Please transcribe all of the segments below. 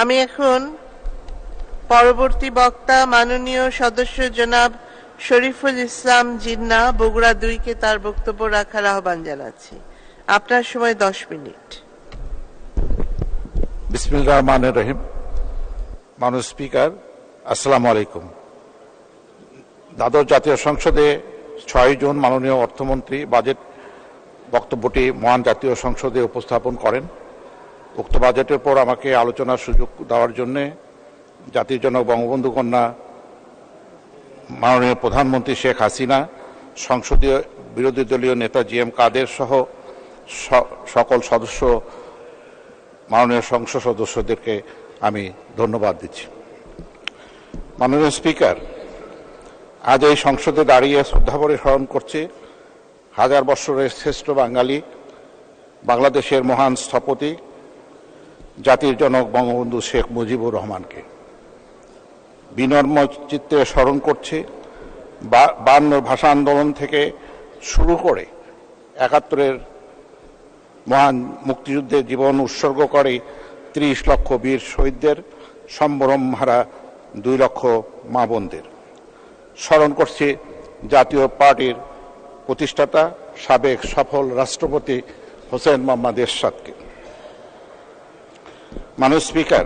আমি এখন পরবর্তী বক্তা মাননীয় সদস্য জনাব শরীফুল ইসলাম জিন্না বগুড়া দুইকে তার বক্তব্য রাখার আহ্বান জানাচ্ছি। আপনার সময় দশ মিনিট। বিসমিল রহমান রহিম। মানুষ স্পিকার, আসসালামু আলাইকুম। দ্বাদশ জাতীয় সংসদে ছয় জুন মাননীয় অর্থমন্ত্রী বাজেট বক্তব্যটি মহান জাতীয় সংসদে উপস্থাপন করেন। উক্ত বাজেটের পর আমাকে আলোচনার সুযোগ দেওয়ার জন্য জাতির জনক বঙ্গবন্ধু কন্যা, মাননীয় প্রধানমন্ত্রী শেখ হাসিনা, সংসদীয় বিরোধী দলীয় নেতা জি এম কাদের সহ সকল সদস্য, মাননীয় সংসদ সদস্যদেরকে আমি ধন্যবাদ দিচ্ছি। মাননীয় স্পিকার, আজ এই সংসদে দাঁড়িয়ে শ্রদ্ধাভরে স্মরণ করছে হাজার বৎসরের শ্রেষ্ঠ বাঙালি, বাংলাদেশের মহান স্থপতি জাতির জনক বঙ্গবন্ধু শেখ মুজিবুর রহমানকে। বিনম্র চিত্তে স্মরণ করছি বা- বায়ান্নর ভাষা আন্দোলন থেকে শুরু করে একাত্তরের মহান মুক্তিযুদ্ধে জীবন উৎসর্গ করে ত্রিশ লক্ষ বীর শহীদদের সম্ভ্রম হারা দুই লক্ষ মা বোনদের। স্মরণ করছি জাতীয় পার্টির প্রতিষ্ঠাতা, সাবেক সফল রাষ্ট্রপতি হোসেন মোহাম্মদ এরশাদকে। মানুষ স্পিকার,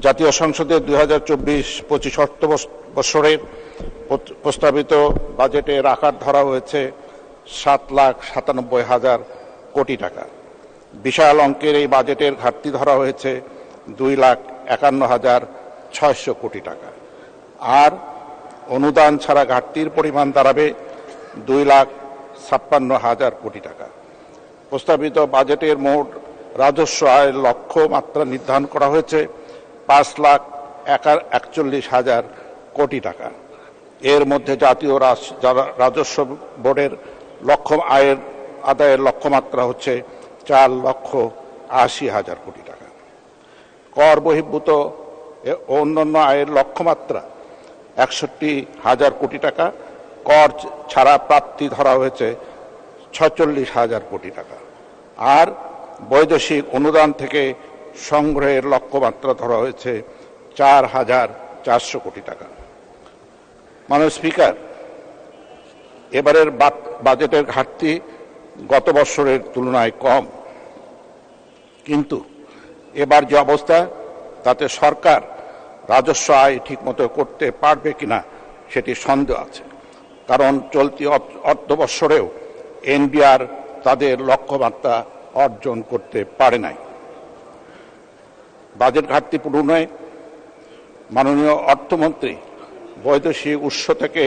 জাতীয় সংসদের দুই হাজার চব্বিশ পঁচিশ অর্থ বৎসরের প্রত- প্রস্তাবিত বাজেটের আকার ধরা হয়েছে সাত লাখ সাতানব্বই হাজার কোটি টাকা। বিশাল অঙ্কের এই বাজেটের ঘাটতি ধরা হয়েছে দুই লাখ একান্ন হাজার ছয়শো কোটি টাকা। আর অনুদান ছাড়া ঘাটতির পরিমাণ দাঁড়াবে দুই লাখ ছাপ্পান্ন হাজার কোটি টাকা। প্রস্তাবিত বাজেটের মোট রাজস্ব আয়ের লক্ষ্য মাত্রা নির্ধারণ করা হয়েছে পাঁচ লাখ একা একচল্লিশ হাজার কোটি টাকা। এর মধ্যে জাতীয় রাজস্ব বোর্ডের লক্ষ্য আয়ের আদায়ের লক্ষ্যমাত্রা হচ্ছে চার লক্ষ আশি হাজার কোটি টাকা। কর বহির্ভূত অন্যান্য আয়ের লক্ষ্যমাত্রা একষট্টি হাজার কোটি টাকা। কর ছাড়া প্রাপ্তি ধরা হয়েছে ছচল্লিশ হাজার কোটি টাকা। আর বৈদেশিক অনুদান থেকে সংগ্রহের লক্ষ্যমাত্রা ধরা হয়েছে চার হাজার চারশো কোটি টাকা। মাননীয় স্পিকার, এবারের বাজেটের ঘাটতি গত বছরের তুলনায় কম। কিন্তু এবার যে অবস্থা, তাতে সরকার রাজস্ব আয় ঠিকমতো করতে পারবে কিনা সেটি সন্দেহ আছে। কারণ চলতি অর্থ- অর্থ বৎসরেও এনবিআর তাদের লক্ষ্যমাত্রা অর্জন করতে পারে নাই। বাজেট ঘাটতি পূরণে মাননীয় অর্থমন্ত্রী বৈদেশিক উৎস থেকে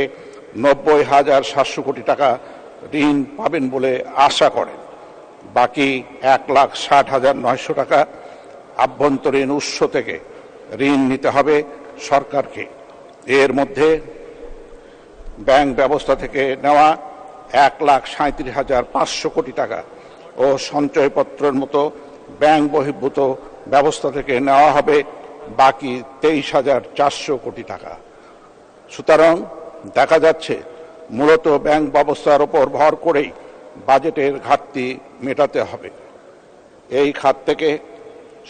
নব্বই হাজার সাতশো কোটি টাকা ঋণ পাবেন বলে আশা করেন। বাকি এক লাখ ষাট হাজার নয়শো টাকা আভ্যন্তরীণ উৎস থেকে ঋণ নিতে হবে সরকারকে। এর মধ্যে ব্যাংক ব্যবস্থা থেকে নেওয়া এক লাখ সাঁত্রিশ হাজার পাঁচশো কোটি টাকা ও সঞ্চয়পত্রের মতো ব্যাংক বহির্ভূত ব্যবস্থা থেকে নেওয়া হবে বাকি তেইশ হাজার চারশো কোটি টাকা। সুতরাং দেখা যাচ্ছে মূলত ব্যাংক ব্যবস্থার ওপর ভর করেই বাজেটের ঘাটতি মেটাতে হবে। এই খাত থেকে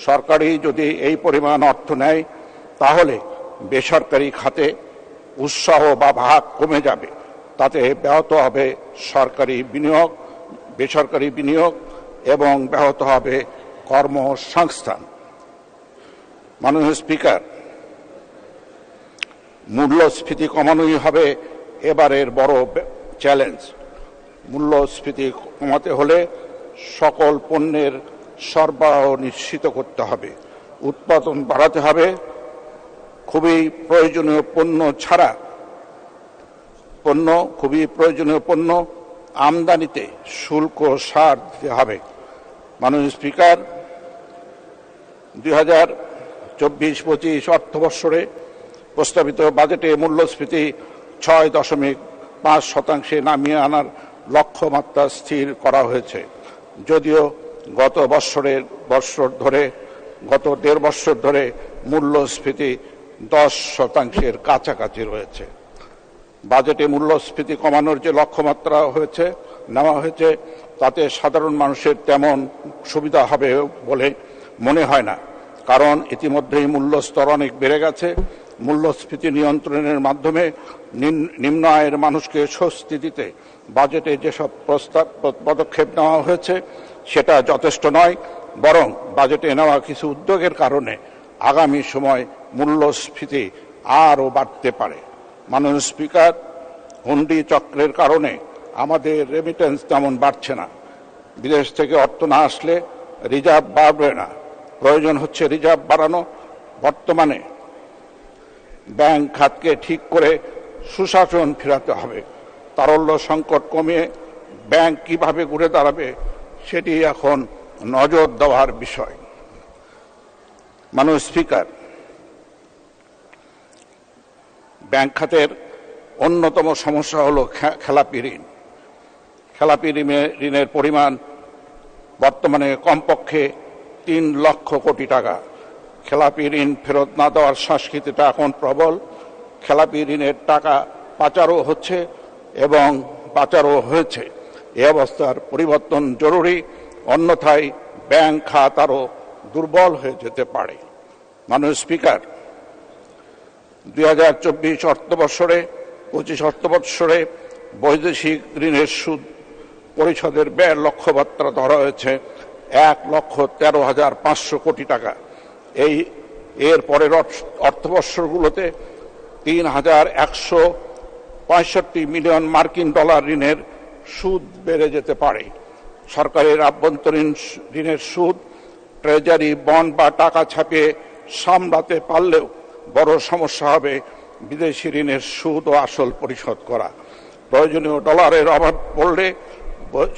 সরকারি যদি এই পরিমাণ অর্থ নেয়, তাহলে বেসরকারি খাতে উৎসাহ বা ভাগ কমে যাবে। তাতে ব্যাহত হবে সরকারি বিনিয়োগ বেসরকারি বিনিয়োগ এবং ব্যাহত হবে কর্মসংস্থান। মাননীয় স্পিকার, মূল্যস্ফীতি কমানোই হবে এবারের বড় চ্যালেঞ্জ। মূল্যস্ফীতি কমাতে হলে সকল পণ্যের সরবরাহ নিশ্চিত করতে হবে। উৎপাদন বাড়াতে হবে। খুবই প্রয়োজনীয় পণ্য ছাড়া, পণ্য, খুবই প্রয়োজনীয় পণ্য আমদানিতে শুল্ক সার দিতে হবে। মাননীয় স্পিকার, দুই হাজার চব্বিশ পঁচিশ অর্থ বৎসরে প্রস্তাবিত বাজেটে মূল্যস্ফীতি ছয় দশমিক পাঁচ শতাংশে নামিয়ে আনার লক্ষ্যমাত্রা স্থির করা হয়েছে। যদিও গত বৎসরের বৎসর ধরে, গত দেড় বৎসর ধরে মূল্যস্ফীতি দশ শতাংশের কাছাকাছি রয়েছে। বাজেটে মূল্যস্ফীতি কমানোর যে লক্ষ্যমাত্রা হয়েছে, নেওয়া হয়েছে, তাতে সাধারণ মানুষের তেমন সুবিধা হবে বলে মনে হয় না। কারণ ইতিমধ্যেই মূল্যস্তর অনেক বেড়ে গেছে। মূল্যস্ফীতি নিয়ন্ত্রণের মাধ্যমে নিম্ন- আয়ের মানুষকে স্বস্তি দিতে বাজেটে যেসব প্রস্তাব, পদক্ষেপ নেওয়া হয়েছে, সেটা যথেষ্ট নয়, বরং বাজেটে নেওয়া কিছু উদ্যোগের কারণে আগামী সময় মূল্যস্ফীতি আরও বাড়তে পারে। মাননীয় স্পিকার, হুন্ডি চক্রের কারণে আমাদের রেমিটেন্স তেমন বাড়ছে না। বিদেশ থেকে অর্থ না আসলে রিজার্ভ বাড়বে না। প্রয়োজন হচ্ছে রিজার্ভ বাড়ানো। বর্তমানে ব্যাংক খাতকে ঠিক করে সুশাসন ফেরাতে হবে। তারল্য সংকট কমিয়ে ব্যাংক কীভাবে ঘুরে দাঁড়াবে সেটি এখন নজর দেওয়ার বিষয়। মানুষ স্পিকার ব্যাংক খাতের অন্যতম সমস্যা হলো খেলাপি ঋণ। খেলাপি ঋণে- ঋণের পরিমাণ বর্তমানে কমপক্ষে তিন লক্ষ কোটি টাকা। খেলাপি ঋণ ফেরত না দেওয়ার সংস্কৃতিটা এখন প্রবল। খেলাপি ঋণের টাকা পাচারও হচ্ছে এবং পাচারও হয়েছে। এ অবস্থার পরিবর্তন জরুরি, অন্যথায় ব্যাংক খাত আরও দুর্বল হয়ে যেতে পারে। মাননীয় স্পিকার দুই হাজার চব্বিশ অর্থবৎসরে, পঁচিশ অর্থবৎসরে বৈদেশিক ঋণের সুদ পরিষদের ব্যয়ের লক্ষ্যমাত্রা ধরা হয়েছে এক লক্ষ তেরো হাজার পাঁচশো কোটি টাকা। এই এর পরের অর্থ- অর্থবৎসরগুলোতে তিন হাজার একশো পঁয়ষট্টি মিলিয়ন মার্কিন ডলার ঋণের সুদ বেড়ে যেতে পারে। সরকারের আভ্যন্তরীণ ঋণের সুদ, ট্রেজারি, বন্ড বা টাকা ছাপিয়ে সামলাতে পারলেও বড় সমস্যা হবে বিদেশি ঋণের সুদ ও আসল পরিশোধ করা। প্রয়োজনীয় ডলারের অভাব পড়লে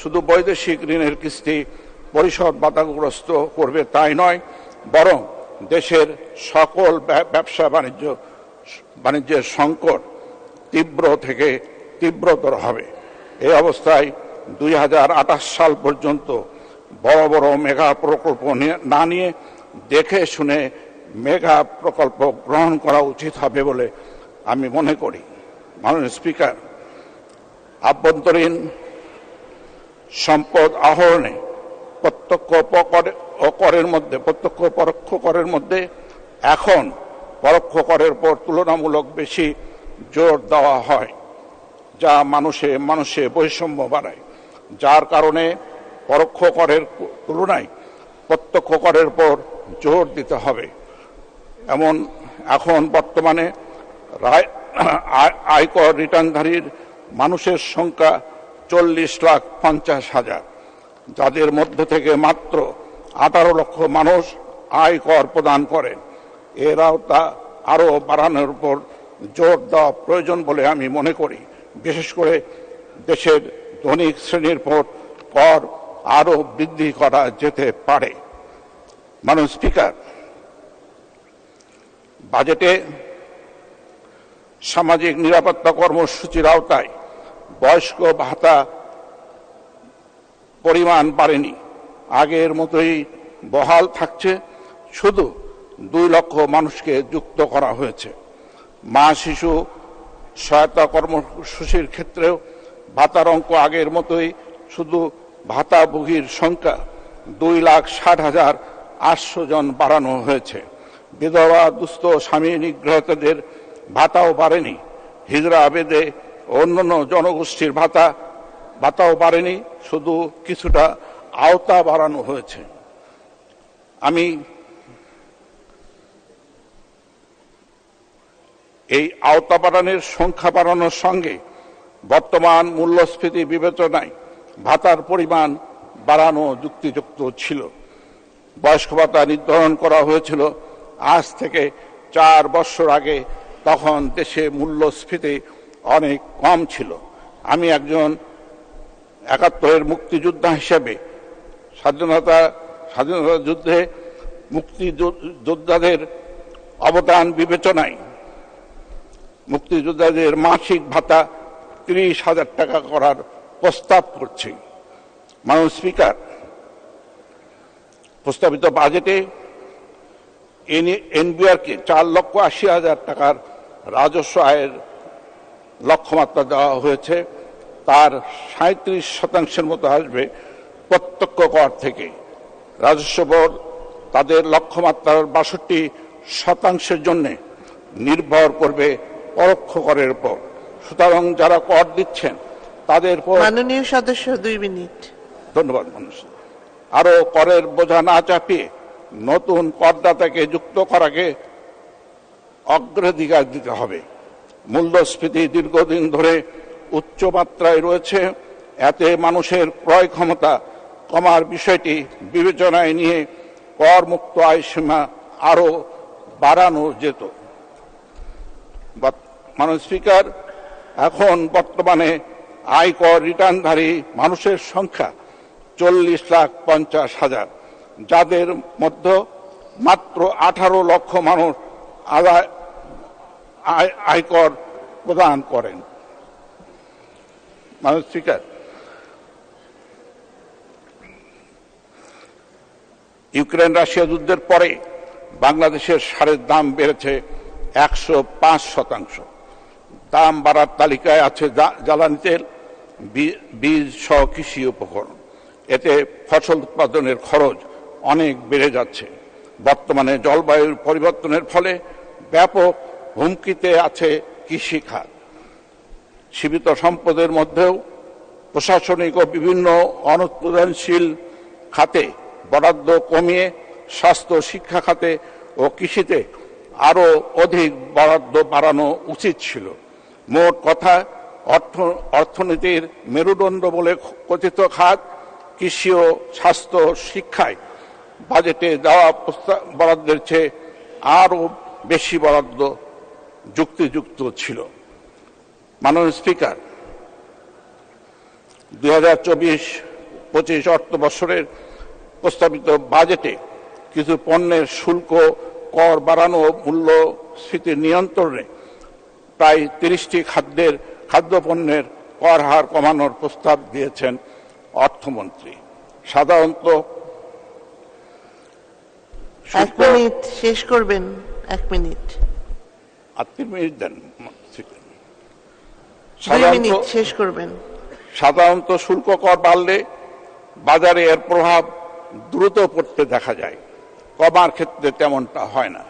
শুধু বৈদেশিক ঋণের কিস্তি পরিশোধ বাধাগ্রস্ত করবে তাই নয়, বরং দেশের সকল ব্যবসা বাণিজ্য, বাণিজ্যের সংকট তীব্র থেকে তীব্রতর হবে। এই অবস্থায় দুই হাজার আঠাশ সাল পর্যন্ত বড় বড় মেগা প্রকল্প না নিয়ে দেখে শুনে মেগা প্রকল্প গ্রহণ করা উচিত হবে বলে আমি মনে করি। মাননীয় স্পিকার, আভ্যন্তরীণ সম্পদ আহরণে প্রত্যক্ষ করের মধ্যে, প্রত্যক্ষ পরোক্ষ করের মধ্যে এখন পরোক্ষ করের উপর তুলনামূলক বেশি জোর দেওয়া হয়, যা মানুষে মানুষে বৈষম্য বাড়ায়। যার কারণে পরোক্ষ করের তুলনায় প্রত্যক্ষ করের উপর জোর দিতে হবে। এমন এখন বর্তমানে আয়কর রিটার্নধারীর মানুষের সংখ্যা চল্লিশ লাখ পঞ্চাশ হাজার। যাদের মধ্য থেকে মাত্র আঠারো লক্ষ মানুষ আয়কর প্রদান করেন এর আওতা আরও বাড়ানোর উপর জোর দেওয়া প্রয়োজন বলে আমি মনে করি। বিশেষ করে দেশের ধনিক শ্রেণির পর কর আরও বৃদ্ধি করা যেতে পারে। মানুষ স্পিকার বাজেটে সামাজিক নিরাপত্তা কর্মসূচির আওতায় বয়স্ক ভাতা পরিমাণ বাড়েনি। আগের মতোই বহাল থাকছে। শুধু দুই লক্ষ মানুষকে যুক্ত করা হয়েছে। মা শিশু সহায়তা কর্মসূচির ক্ষেত্রেও ভাতার অঙ্ক আগের মতোই শুধু ভাতাভোগীর সংখ্যা দুই লাখ ষাট হাজার আটশো জন বাড়ানো হয়েছে। বিধবা দুস্থ স্বামী নিগ্রহীতাদের ভাতাও বাড়েনি হিজরা, আবেদে অন্যান্য জনগোষ্ঠীর ভাতা, ভাতাও বাড়েনি শুধু কিছুটা আওতা বাড়ানো হয়েছে। আমি এই আওতা বাড়ানোর সংখ্যা বাড়ানোর সঙ্গে বর্তমান মূল্যস্ফীতি বিবেচনায় ভাতার পরিমাণ বাড়ানো যুক্তিযুক্ত ছিল। বয়স্ক ভাতা নির্ধারণ করা হয়েছিল আজ থেকে চার বছর আগে তখন দেশে মূল্যস্ফীতি অনেক কম ছিল। আমি একজন একাত্তরের মুক্তিযোদ্ধা হিসেবে স্বাধীনতা স্বাধীনতা যুদ্ধে মুক্তি যোদ্ধাদের অবদান বিবেচনায় মুক্তিযোদ্ধাদের মাসিক ভাতা তিরিশ হাজার টাকা করার প্রস্তাব করছি। মাননীয় স্পিকার, প্রস্তাবিত বাজেটে এনবিআরকে চার লক্ষ আশি হাজার টাকার রাজস্ব আয়ের লক্ষ্যমাত্রা দেওয়া হয়েছে। তার সাঁত্রিশ শতাংশের মতো আসবে প্রত্যক্ষ কর থেকে। রাজস্ব বোর্ড তাদের লক্ষ্যমাত্রার বাষট্টি শতাংশের জন্য নির্ভর করবে পরোক্ষ করের উপর। সুতরাং যারা কর দিচ্ছেন তাদের মাননীয় সদস্য দুই মিনিট। ধন্যবাদ মানুষ। আরও করের বোঝা না চাপিয়ে নতুন করদাতাকে যুক্ত করাকে অগ্রাধিকার দিতে হবে। মূল্যস্ফীতি দীর্ঘদিন ধরে উচ্চ মাত্রায় রয়েছে। এতে মানুষের ক্রয় ক্ষমতা কমার বিষয়টি বিবেচনায় নিয়ে কর মুক্ত আয় সীমা আরও বাড়ানো যেত। মাননীয় স্পিকার, এখন বর্তমানে আয়কর রিটার্নধারী মানুষের সংখ্যা চল্লিশ লাখ পঞ্চাশ হাজার। যাদের মধ্যে মাত্র আঠারো লক্ষ মানুষ আদায় আয়- আয়কর প্রদান করেন। ইউক্রেন রাশিয়া যুদ্ধের পরে বাংলাদেশের সারের দাম বেড়েছে একশো পাঁচ শতাংশ। দাম বাড়ার তালিকায় আছে জ্বালানি তেল বীজ সহ কৃষি উপকরণ। এতে ফসল উৎপাদনের খরচ অনেক বেড়ে যাচ্ছে। বর্তমানে জলবায়ুর পরিবর্তনের ফলে ব্যাপক হুমকিতে আছে কৃষিখাত সীমিত সম্পদের মধ্যেও প্রশাসনিক ও বিভিন্ন অনুৎপাদনশীল খাতে বরাদ্দ কমিয়ে স্বাস্থ্য, শিক্ষা খাতে ও কৃষিতে আরও অধিক বরাদ্দ বাড়ানো উচিত ছিল। মোট কথা, অর্থ, অর্থনীতির মেরুদণ্ড বলে কথিত খাত কৃষি ও স্বাস্থ্য, শিক্ষায় বাজেটে দেওয়া বরাদ্দের চেয়ে আরও বেশি বরাদ্দ যুক্তিযুক্ত ছিল। মাননীয় স্পিকার, দুই হাজার চব্বিশ পঁচিশ অর্থ বছরের প্রস্তাবিত বাজেটে কিছু পণ্যের শুল্ক, কর বাড়ানো ও মূল্যস্ফীতি নিয়ন্ত্রণে প্রায় তিরিশটি খাদ্যের খাদ্যপণ্যের কর হার কমানোর প্রস্তাব দিয়েছেন অর্থমন্ত্রী। সাধারণত এক মিনিট শেষ করবেন এক মিনিট। আর তিন মিনিট দেন মিনিট শেষ করবেন। সাধারণত শুল্ক কর বাড়লে বাজারে এর প্রভাব দ্রুত পড়তে দেখা যায়। কমার ক্ষেত্রে তেমনটা হয় না।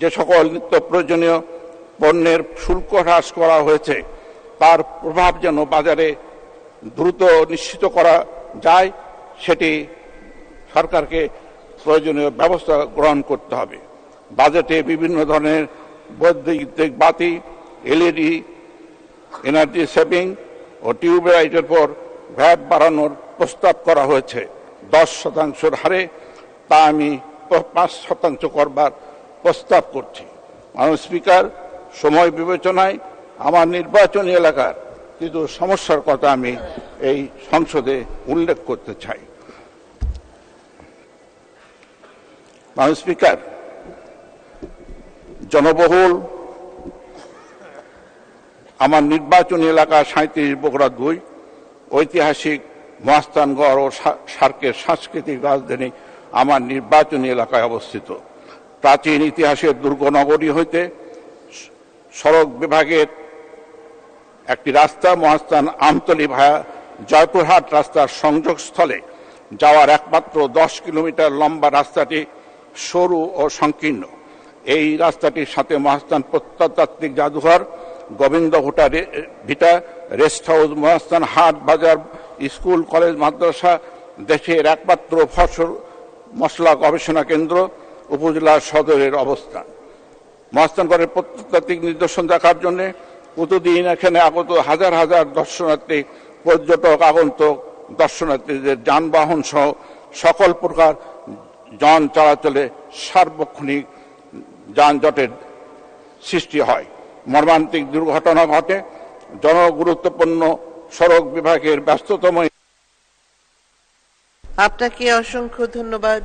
যে সকল নিত্য প্রয়োজনীয় পণ্যের শুল্ক হ্রাস করা হয়েছে তার প্রভাব যেন বাজারে দ্রুত নিশ্চিত করা যায় সেটি সরকারকে প্রয়োজনীয় ব্যবস্থা গ্রহণ করতে হবে। বাজেটে বিভিন্ন ধরনের বৈদ্যুতিক বাতি, এলইডি, এনার্জি সেভিং ও টিউবলাইটের পর ভ্যাট বাড়ানোর প্রস্তাব করা হয়েছে। দশ শতাংশের হারে তা আমি পাঁচ শতাংশ করবার প্রস্তাব করছি। মাননীয় স্পিকার, সময় বিবেচনায় আমার নির্বাচনী এলাকার কিছু সমস্যার কথা আমি এই সংসদে উল্লেখ করতে চাই। মাননীয় স্পিকার জনবহুল, আমার নির্বাচনী এলাকা সাঁত্রিশ বগুড়া দুই। ঐতিহাসিক মহাস্থানগড় ও সার্কের সাংস্কৃতিক রাজধানী আমার নির্বাচনী এলাকায় অবস্থিত। প্রাচীন ইতিহাসের দুর্গনগরী হইতে সড়ক বিভাগের একটি রাস্তা মহাস্থান আমতলি ভায়া জয়পুরহাট রাস্তার সংযোগস্থলে যাওয়ার একমাত্র দশ কিলোমিটার লম্বা রাস্তাটি সরু ও সংকীর্ণ। এই রাস্তাটির সাথে মহাস্থান প্রত্নতাত্ত্বিক জাদুঘর, গোবিন্দ ভুটা ভিটা, রেস্ট হাউস, মহাস্থান হাট বাজার, স্কুল, কলেজ, মাদ্রাসা, দেশের একমাত্র ফসল মশলা গবেষণা কেন্দ্র, উপজেলা সদরের অবস্থান। মহাস্থানগড়ের প্রত্নতাত্ত্বিক নিদর্শন দেখার জন্য প্রতিদিন এখানে আগত হাজার হাজার দর্শনার্থী, পর্যটক, আগন্তক দর্শনার্থীদের যানবাহন সহ সকল প্রকার যান চলাচলে সার্বক্ষণিক যানজটের সৃষ্টি হয়। মর্মান্তিক দুর্ঘটনা ঘটে। জনগুরুত্বপূর্ণ সড়ক বিভাগের ব্যস্ততম আপনাকে অসংখ্য ধন্যবাদ।